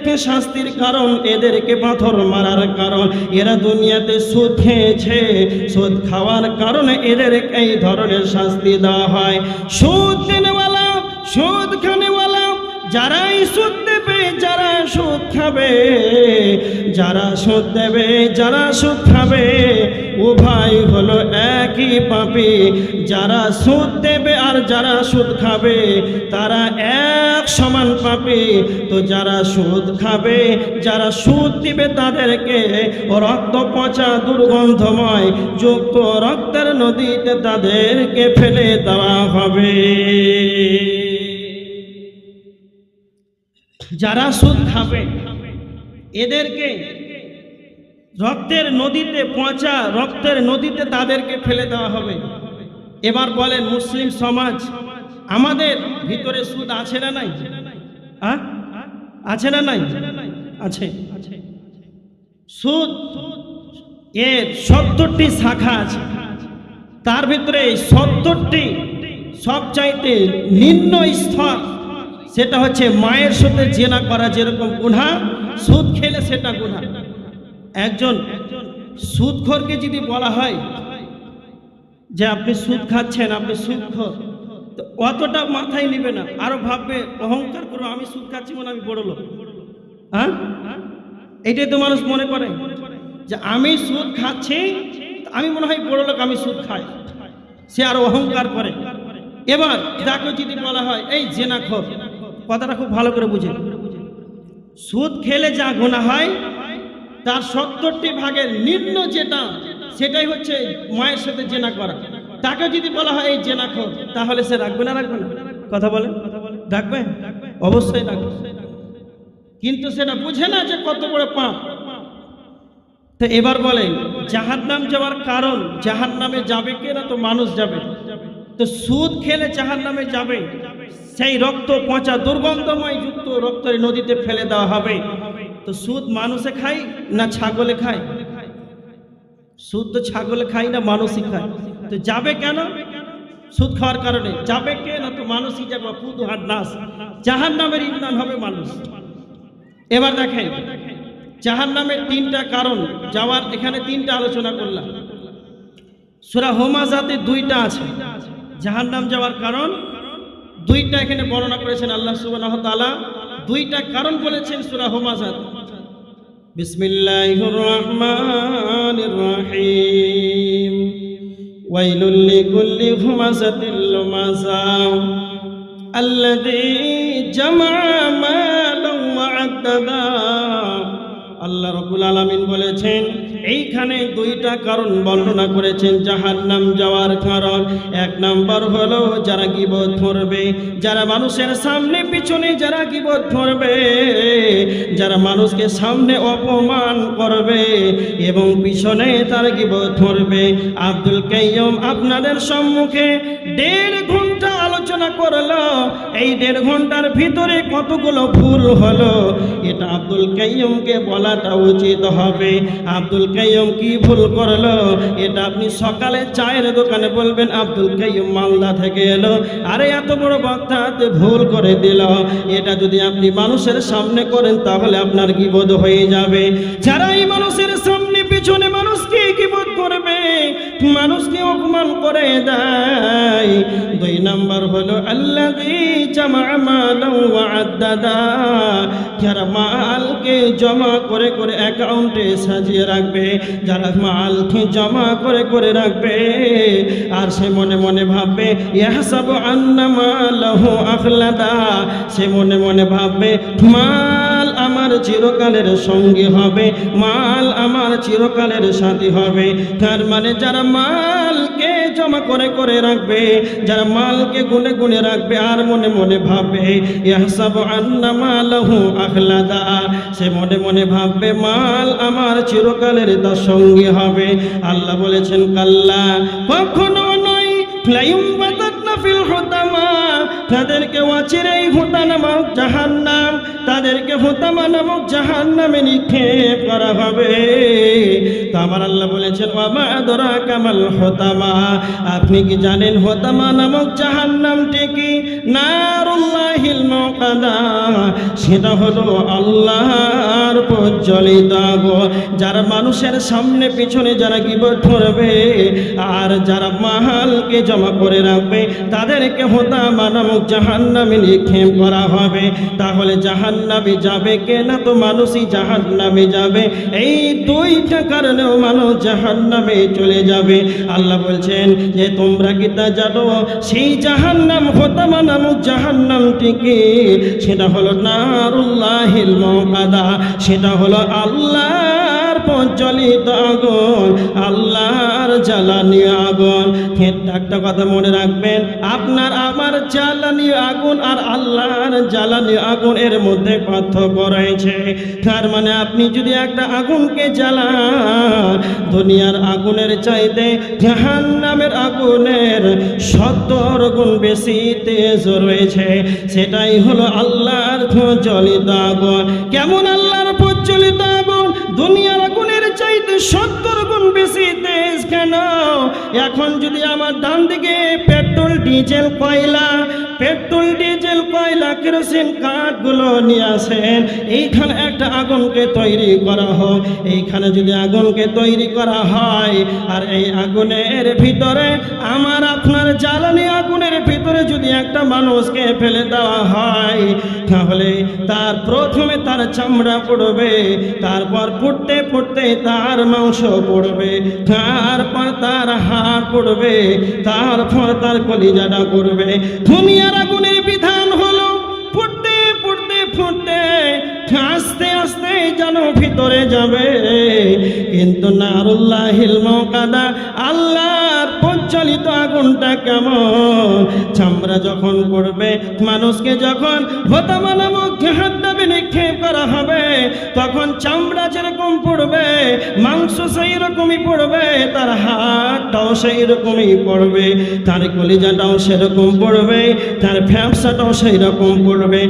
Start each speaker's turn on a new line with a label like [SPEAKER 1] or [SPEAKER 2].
[SPEAKER 1] এদেরকে শাস্তির কারণ, এদেরকে পাথর মারার কারণ, এরা দুনিয়াতে সুদ খেয়েছে। সুদ খাওয়ার কারণে এদের এই ধরনের শাস্তি দেওয়া হয়। সুদ দেনেওয়ালা, সুদ খানেওয়ালা, যারাই সুদ দেবে, যারা সুদ খাবে, যারা সুদ দেবে, যারা সুদ খাবে, উভয় হলো একই পাপি। যারা সুদ দেবে আর যারা সুদ খাবে, তারা সমান পাপি তো যারা সুদ খাবে, যারা সুদ দিবে তাদেরকে রক্ত পচা দুর্গন্ধময় যুক্ত রক্তের নদীতে তাদেরকে ফেলে দেওয়া হবে। যারা সুদ খাবে, এদেরকে রক্তের নদীতে পচা রক্তের নদীতে তাদেরকে ফেলে দেওয়া হবে। এবার বলেন মুসলিম সমাজ আমাদের ভিতরে সুদ আছে না নাই? আছে না নাই? আছে। সুদ এর সত্তরটি শাখা আছে। তার ভিতরে সত্তরটি সবচাইতে নিম্ন স্তর, সেটা হচ্ছে মায়ের সাথে জেনা করা যেরকম গুণা, সুদ খেলে সেটা গুণা। একজন সুদখোরকে যদি বলা হয় যে আপনি সুদ খাচ্ছেন, আপনি সুদখোর অতটা মাথায় নেবে না। আরও ভাববে, অহংকার করব আমি সুদ খাচ্ছি মনে আমি বড় লোক হ্যাঁ? এটাই তো মানুষ মনে করে যে আমি সুদ খাচ্ছি, আমি মনে হয় বড় লোক আমি সুদ খাই। সে আরও অহংকার করে। এবার যাকে যদি বলা হয়, এই জেনা জেনাখোর, কথাটা খুব ভালো করে বুঝে। সুদ খেলে যা গোনা হয়, তার সত্তরটি ভাগের নিম্ন যেটা, সেটাই হচ্ছে মায়ের সাথে জেনা করা। তাকে যদি বলা হয়, এই জেনাখোর তাহলে সে রাখবে না রাখবে না? কথা বলে? রাখবে? অবশ্যই কিন্তু সেটা বুঝে না যে কত বড় পাপ। তো এবার বলে জাহার নাম যাওয়ার কারণ জাহার নামে যাবে কে না তো মানুষ যাবে। তো সুদ খেলে জাহার নামে যাবে। সেই রক্ত পচা, দুর্গন্ধময় যুক্ত রক্তের নদীতে ফেলে দেওয়া হবে। তো সুদ মানুষে খায় না ছাগলে খায়? সুদ তো ছাগলে খায় না মানুষই খায়। তো যাবে কেন? সুদ খাওয়ার কারণে। যাবে কে? না তো মানুষই যাবে পুদু হাট নাস জাহার নামের ইন্ধন হবে মানুষ। এবার দেখেন জাহার নামের তিনটা কারণ যাওয়ার এখানে তিনটা আলোচনা করলাম। সুরা হোমাজাতে দুইটা আছে। জাহার নাম যাওয়ার কারণ, দুইটা এখানে বর্ণনা করেছেন আল্লাহ সুবাহ দুইটা কারণ বলেছেন সুরা হোমাজাত। বিসমিল্লাহির রহমানির রহিম। ওয়াইলুল লিকুল্লি হুমাযাতিল লুমাযা আল্লাযী জামা মালান ওয়া আদ্দাদা। আল্লাহ রবুল আলমিন বলেছেন এইখানে দুইটা কারণ বর্ণনা করেছেন যাহার নাম যাওয়ার কারণ। এক নাম্বার হলো, যারা গিবত ধরবে, যারা মানুষের সামনে পিছনে যারা গিবত ধরবে, যারা মানুষকে সামনে অপমান করবে এবং পিছনে তার গিবত ধরবে। আব্দুল কাইয়ম আপনাদের সম্মুখে দেড় ঘণ্টা আলোচনা করল, এই দেড় ঘণ্টার ভিতরে কতগুলো ভুল হলো? এটা আব্দুল কাইয়মকে বলাটা উচিত হবে। আব্দুল কাইয়ম কি ভুল করল? এটা আপনি সকালে চায়ের দোকানে বলবেন, আব্দুল কাইয়ম মালদা থেকে এলো। আরে, এত বড় বক্তাতে ভুল করে দিল। এটা যদি আপনি মানুষের সামনে করেন, তাহলে আপনার কি বোধ হয়ে যাবে? যারা এই মানুষের সামনে, পিছনে মানুষকে কি বোধ করবে? মানুষকে অপমান করে দেয়। দুই নম্বর হলো আল্লাহ যারা মালকে জমা করে করে অ্যাকাউন্টে সাজিয়ে রাখবে, যারা মালকে জমা করে করে রাখবে, আর সে মনে মনে ভাববে, ইয়াহসাব আন্নামা লাহু আখলাদা। সে মনে মনে ভাববে, মাল আমার চিরকালের সঙ্গী হবে, মাল আমার চিরকালের সাথী হবে। তার মানে যারা মালকে জমা করে করে রাখবে, যারা মালকে গুনে গুনে রাখবে আর মনে মনে ভাববে, ইয়াহসাব আন্না লাহু আখলাদা। সে মনে মনে ভাববে, মাল আমার চিরকালের তার সঙ্গী হবে। আল্লাহ বলেছেন, কাল্লা, কখনো নয় ফিল হুতামা তাদেরকে অচিরেই হোতা নামক জাহান্নাম, তাদেরকে হোতামা নামক জাহান্নামে নিক্ষেপ করা হবে। তো আমার আল্লাহ বলেছেন বাবা দরা কামাল হোতামা। আপনি কি জানেন হোতামা নামক জাহান্নামটি কি? নারুল্লাহিল সেটা হলো আল্লাহর প্রজ্বলিত যারা মানুষের সামনে পিছনে যারা গিবত করবে আর যারা মাহালকে জমা করে রাখবে, তাদেরকে হোতামা নামক জাহান্নামে নিক্ষেপ করা হবে। তাহলে জাহান্নামে যাবে কে তো মানুষই জাহান্নামে যাবে। এই দুইটা কারণেও মানুষ জাহান্নামে চলে যাবে। আল্লাহ বলছেন যে, তোমরা কি তা জানো? সেই জাহান্নাম হোতামা নামক জাহান্নামটিকে, সেটা হলো নারুল্লাহিল মুকাদা সেটা হলো আল্লাহর প্রজ্বলিত আগুন, আল্লাহর জ্বালানি আগুন। একটা কথা মনে রাখবেন, আপনার আমার জ্বালানি আগুন আর আল্লাহর জ্বালানি আগুন এর মধ্যে পার্থক্য রয়েছে। তার মানে আপনি যদি একটা আগুনকে জ্বালান, দুনিয়ার আগুনের চাইতে জাহান নামের আগুনের সত্তর গুণ বেশি তেজ রয়েছে। সেটাই হলো আল্লাহর প্রজ্বলিত আগুন। কেমন আল্লাহর প্রজ্বলিত আগুন? দুনিয়ার চাইতে সত্তর গুণ বেশি তেজ কেন? এখন যদি আমার ডান দিকে পেট্রোল, ডিজেল, কয়লা, পেট্রোল, ডিজেল, কয়লা, কেরোসিন কাঠগুলো নিয়ে আসেন, এইখানে একটা আগুনকে তৈরি করা হোক। এইখানে যদি আগুনকে তৈরি করা হয়, আর এই আগুনের ভিতরে আমার আপনার জ্বালানি আগুনের ভিতরে যদি একটা মানুষকে ফেলে দেওয়া হয়, তাহলে তার প্রথমে তার চামড়া পড়বে, তারপর পড়তে পড়তে তার মাংস পড়বে, তারপর তার হাড় পড়বে, তারপর তার কলিজাটা পড়বে। আর আগুনের বিধান আস্তে আস্তে যেন ভিতরে যাবে। কিন্তু নারুল্লাহিল মকাদা আল্লাহর পরিচালিত আগুনটা কেমন? চামড়া যখন পড়বে, মানুষকে যখন হোতামা নামক জাহান্নামে নিক্ষেপ করা হবে, তখন চামড়া যেরকম পড়বে, মাংস সেই রকমই পড়বে, তার হাতটাও সেই রকমই পড়বে, তার কলিজাটাও সেরকম পড়বে, তার ফ্যাপসাটাও সেই রকম পড়বে।